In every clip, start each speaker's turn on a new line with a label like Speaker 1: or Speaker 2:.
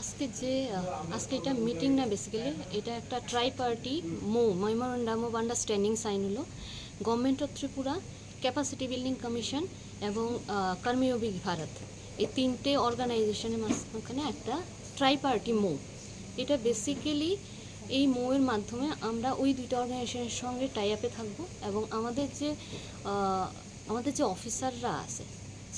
Speaker 1: আজকে যে, আজকে এটা মিটিং না বেসিক্যালি এটা একটা ট্রাই পার্টি মো মেমোরেন্ডাম অফ আন্ডারস্ট্যান্ডিং সাইন হলো। Government of Tripura capacity building commission এবং কর্মযোগী ভারত। এই তিনটে অর্গানাইজেশনের মাঝখানে একটা ট্রাই পার্টি মো। এটা বেসিক্যালি এই মোয়ের মাধ্যমে আমরা ওই দুইটা অর্গানাইজেশনের সঙ্গে টাই আপে থাকব এবং আমাদের যে আমাদের যে অফিসাররা আছে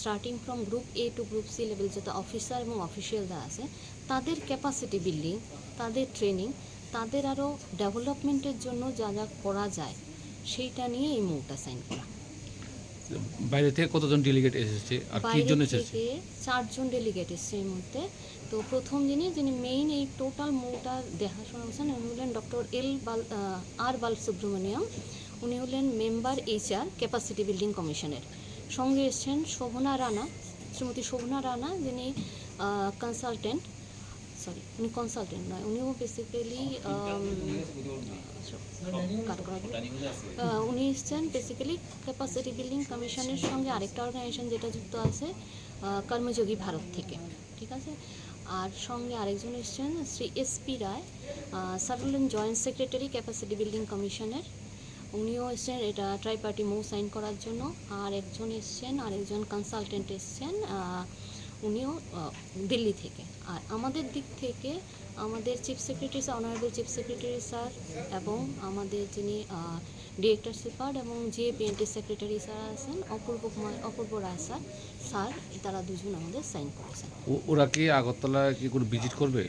Speaker 1: starting from group A to group C level যত অফিসার এবং অফিসিয়ালরা আছে তাদের ক্যাপাসিটি বিল্ডিং তাদের ট্রেনিং তাদের আরও ডেভেলপমেন্টের জন্য যা যা করা যায় সেইটা নিয়ে এই মুভটা সাইন করা।
Speaker 2: বাইরে থেকে কতজন ডেলিগেট এসেছে আর কি জন্য এসেছে?
Speaker 1: চারজন ডেলিগেট এসছে এই মুহূর্তে। তো প্রথম যিনি যিনি মেইন এই টোটাল মুভটা দেখাশোনা করছেন উনি হলেন ডক্টর এল বাল আর বাল সুব্রমণিয়াম উনি হলেন মেম্বার এইচআর ক্যাপাসিটি বিল্ডিং কমিশনের সঙ্গে এসছেন শোভনা রানা, শ্রীমতী শোভনা রানা, যিনি কনসালটেন্ট সরি উনি কনসালটেন্ট নয়, উনিও বেসিক্যালি উনি এসছেন বেসিক্যালি ক্যাপাসিটি বিল্ডিং কমিশনের সঙ্গে আরেকটা অর্গানাইজেশন যেটা যুক্ত আছে কর্মযোগী ভারত থেকে, ঠিক আছে? আর সঙ্গে আরেকজন এসছেন Shri S P Roy sir হলেন জয়েন্ট সেক্রেটারি ক্যাপাসিটি বিল্ডিং কমিশনের উনিও এসছেন এটা ট্রাই পার্টি মৌ সাইন করার জন্য। আর একজন এসছেন, আর একজন কনসালটেন্ট এসছেন উনিও দিল্লি থেকে। আর আমাদের দিক থেকে আমাদের chief secretary sir honourable chief secretary sir এবং আমাদের যিনি ডিরেক্টর সুপার এবং যে বিএনটি সেক্রেটারি স্যার আছেন, অপূর্ব কুমার, অপূর্ব রায় স্যার স্যার তারা দুজন আমাদের সাইন করেছেন।
Speaker 2: ওরা কি আগরতলা কি কোনো ভিজিট করবে?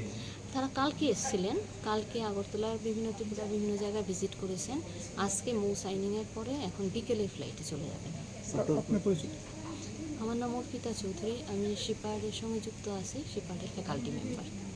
Speaker 1: তারা কালকে এসেছিলেন। কালকে আগরতলার বিভিন্ন ত্রিপুরা বিভিন্ন জায়গায় ভিজিট করেছেন। আজকে মৌ সাইনিংয়ের পরে এখন বিকেলে ফ্লাইটে চলে যাবেন। আমার নাম অর্পিতা চৌধুরী। আমি শিপার্ডের সঙ্গে যুক্ত আছি। শিপার্ডের ফ্যাকাল্টি মেম্বার